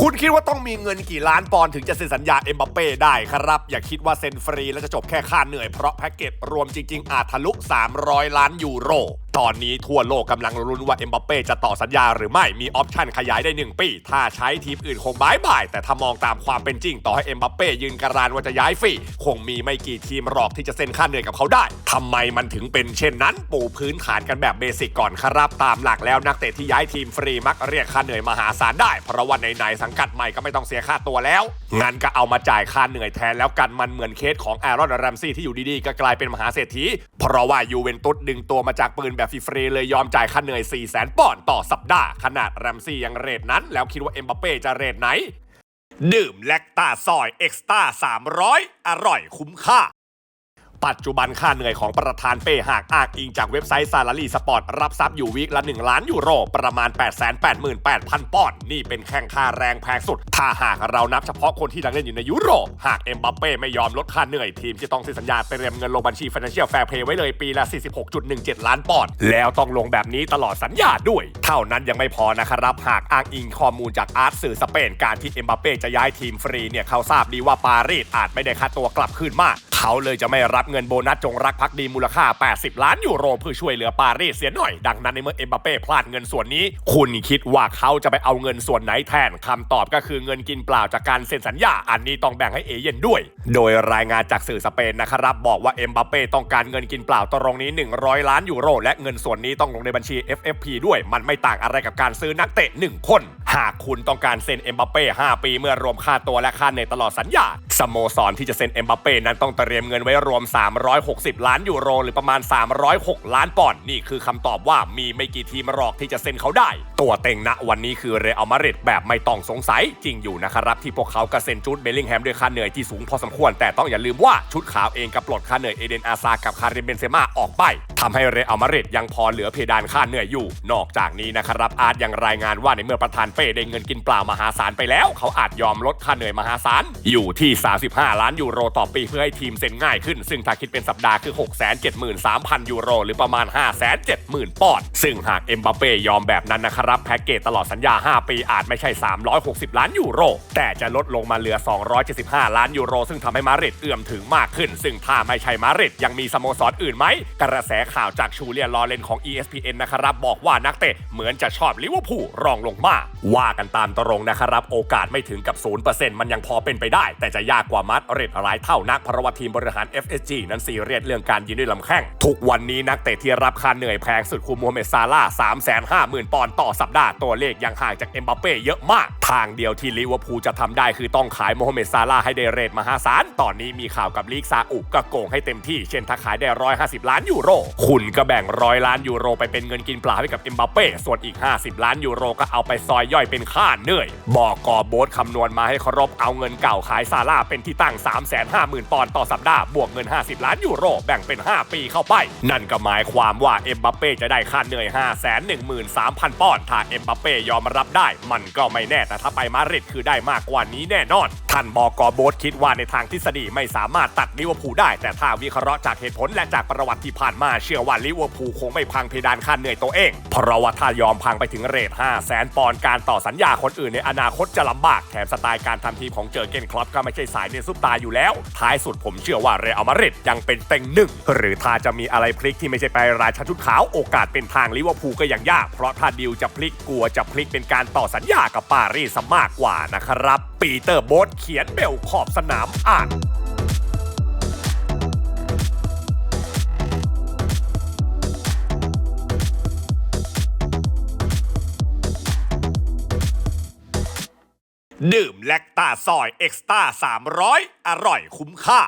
คุณคิดว่าต้องมีเงินกี่ล้านปอนด์ถึงจะเซ็นสัญญาเอ็มบัปเป้ได้ครับ อย่าคิดว่าเซ็นฟรีแล้วจะจบแค่ค่าเหนื่อยเพราะแพ็กเกจรวมจริง ๆ อาจทะลุ 300 ล้านยูโร ตอนนี้ทั่วโลกกำลังลุ้นว่าเอ็มบัปเป้จะต่อสัญญาหรือไม่มีออปชั่นขยายได้ 1 ปี ถ้าใช้ทีมอื่นคงบายบาย แต่ถ้ามองตามความเป็นจริง ต่อให้เอ็มบัปเป้ยืนการันว่าจะย้ายฟรีคงมีไม่กี่ทีมหรอกที่จะเซ็นค่าเหนื่อยกับเขาได้ทำไมมันถึงเป็นเช่นนั้น ปูพื้นฐานกันแบบเบสิกก่อนครับตามหลักแล้วนักเตะที่ย้ายทีมฟรีมักเรียกค่าเหนื่อยมหาศาลได้ เพราะว่าในๆสังกัดใหม่ก็ไม่ต้องเสียค่าตัวแล้วงั้นก็เอามาจ่ายค่าเหนื่อยแทนแล้วกันมันเหมือนเคสของแอรอนแรมซี่ที่อยู่ดีๆก็กลายเป็นมหาเศรษฐีเพราะว่ายูเวนตุสดึงตัวมาจากปืนแบบฟรีๆเลยยอมจ่ายค่าเหนื่อย 4 0 0 0 0 0ปอนด์ต่อสัปดาห์ ขนาดแรมซี่ยังเรทนั้น แล้วคิดว่าเอ็มบัปเป้จะเรทไหน ดื่มแลคตาซอยเอ็กซ์ตา300 อร่อยคุ้มค่า ปัจจุบันค่าเหนื่อยของประธานเป้หากอ้างอิงจากเว็บไซต์ซาลารีสปอร์ตรับทรัพย์อยู่วีคละ 1 ล้านยูโร ประมาณ 888,000 ปอนด์นี่เป็นแข่งค่าแรงแพงสุด ถ้าหากเรานับเฉพาะคนที่ดังเล่นอยู่ในยุโรปหากเอ็มบัปเป้ไม่ยอมลดค่าเหนื่อยทีมจะต้องเซ็นสัญญาเตรียมเงินลงบัญชี Financial Fair Play ไว้เลยปีละ 46.17 ล้านปอนด์แล้วต้องลงแบบนี้ตลอดสัญญาด้วย เท่านั้นยังไม่พอนะครับหากอ้างอิงข้อมูลจากอาร์ตสื่อสเปนการที่เอ็มบัปเป้จะย้ายทีมฟรีเนี่ยเขาทราบดีว่าปารีสอาจไม่ได้ค่าตัวกลับคืนมาก เขาเลยจะไม่รับเงินโบนัสจงรักภักดีมูลค่า 80 ล้านยูโรเพื่อช่วยเหลือปารีสเสียหน่อย ดังนั้นในเมื่อเอ็มบัปเป้พลาดเงินส่วนนี้ คุณคิดว่าเขาจะไปเอาเงินส่วนไหนแทนคำตอบก็คือเงินกินเปล่าจากการเซ็นสัญญา อันนี้ต้องแบ่งให้เอเย่นด้วย โดยรายงานจากสื่อสเปนนะครับบอกว่าเอ็มบัปเป้ต้องการเงินกินเปล่าตรงนี้ 100 ล้านยูโร และเงินส่วนนี้ต้องลงในบัญชี FFP ด้วย มันไม่ต่างอะไรกับการซื้อนักเตะ 1 คน หากคุณต้องการเซ็นเอ็มบัปเป้5ปีเมื่อรวมค่าตัวและค่าเหนื่อยตลอดสัญญา สโมสรที่จะเซ็นเอ็มบัปเป้นั้นต้องเตรียมเงินไว้รวม 360 ล้านยูโร หรือประมาณ 306 ล้านปอนด์นี่คือคำตอบว่ามีไม่กี่ทีมหรอกที่จะเซ็นเขาได้ ตัวเต็งณวันนี้คือเรอัลมาดริดแบบไม่ต้องสงสัย จริงอยู่นะครับที่พวกเขากระเซ็นจูดเบลลิงแฮมด้วยค่าเหนื่อยที่สูงพอสมควร แต่ต้องอย่าลืมว่าชุดขาวเองกับปลดค่าเหนื่อยเอเดนอาซากับคาริมเบนเซม่าออกไปทำให้เรอัลมาดริดยังพอเหลือเพดานค่าเหนื่อยอยู่ นอกจากนี้นะครับอาร์ตยังรายงานว่าในเมื่อประธานเป้ได้เงินกินเปล่ามหาศาลไปแล้ว เขาอาจยอมลดค่าเหนื่อยมหาศาลอยู่ที่ 35 ล้านยูโรต่อปีเพื่อให้ทีมเซ็นง่ายขึ้น ซึ่งถ้าคิดเป็นสัปดาห์คือ 673,000 ยูโร หรือประมาณ 570,000 ปอนด์ซึ่งหากเอ็มบัปเป้ยอมแบบนั้นนะครับแพ็กเกจตลอดสัญญา 5 ปีอาจไม่ใช่ 360 ล้านยูโร แต่จะลดลงมาเหลือ 275 ล้านยูโร ซึ่งทำให้มาดริดเอื้อมถึงมากขึ้น ซึ่งถ้าไม่ใช่มาริดยังมีสโมสรอื่นไหมกระแสข่าวจากชูเลียลอเรนของ ESPN นะครับบอกว่านักเตะเหมือนจะชอบลิเวอร์พูลรองลงมาว่ากันตามตรงนะครับ โอกาสไม่ถึงกับ 0%มันยังพอเป็นไปได้ แต่จะยากกว่ามาดริดหลายเท่านักเพราะว่าทีมบริหาร FSG นั้นซีเรียสเรื่องการยืนด้วยลำแข้ง ทุกวันนี้นักเตะที่รับค่าเหนื่อยแพงสุดคือมูฮัมเหม็ดซาร่าห์350,000 ปอนด์ต่อสัปดาห์ตัวเลขยังห่างจากเอ็มบัปเป้เยอะมาก ทางเดียวที่ลิเวอร์พูลจะทำได้คือต้องขายโมฮัมเหม็ดซาร่าห์ให้ได้เรทมหาศาลตอนนี้มีข่าวกับลีกซาอุก็โกงให้เต็มที่ เช่นถ้าขายได้ 150 ล้านยูโรคุณก็แบ่งร้อยล้านยูโรไปเป็นเงินกินปลาให้กับเอ็มบัปเป้ ส่วนอีก 50 ล้านยูโรก็เอาไปซอยย่อยเป็นค่าเหนื่อยบอกกอโบสคำนวณมาให้เคารพเอาเงินเก่าขายซาร่าเป็นที่ตั้ง 350,000 ปอนด์ต่อสัปดาห์ บวกเงิน 50 ล้านยูโรแบ่งเป็น 5 ปีเข้าไป นั่นก็หมายความว่าเอ็มบัปเป้จะได้ค่าเหนื่อย 513,000 ปอนด์ถ้าเอ็มบัปเป้ยอมรับได้ มันก็ไม่แน่แต่ถ้าไปมาดริดคือได้มากกว่านี้แน่นอนท่านบอกอโบสคิดว่าในทางทฤษฎีไม่สามารถตัดลิเวอร์พูลได้ แต่ถ้าวิเคราะห์จากเหตุผลและจากประวัติที่ผ่านมาเชื่อว่าลิเวอร์พูลคงไม่พังเพดานค่าเหนื่อยตัวเอง เพราะว่าถ้ายอมพังไปถึงเรท 5 0 0แสนปอนด์การต่อสัญญาคนอื่นในอนาคตจะลำบาก แถมสไตล์การทำทีมของเจอเกนคลอปก็ไม่ใช่สายเนซุปตาอยู่แล้ว ท้ายสุดผมเชื่อว่าเรอัลมาดริดยังเป็นเต็งหนึ่ง หรือถ้าจะมีอะไรพลิกที่ไม่ใช่ไปราชาชุดขาวโอกาสเป็นทางลิเวอร์พูลก็ยังยาก เพราะถ้าดิวจะพลิกกลัวจะพลิกเป็นการต่อสัญญากับปารีสมากกว่านะครับ ปีเตอร์โบสเขียนเบลขอบสนามอ่าน ดื่มแลคตาซอยเอ็กซ์ตา300 อร่อยคุ้มค่า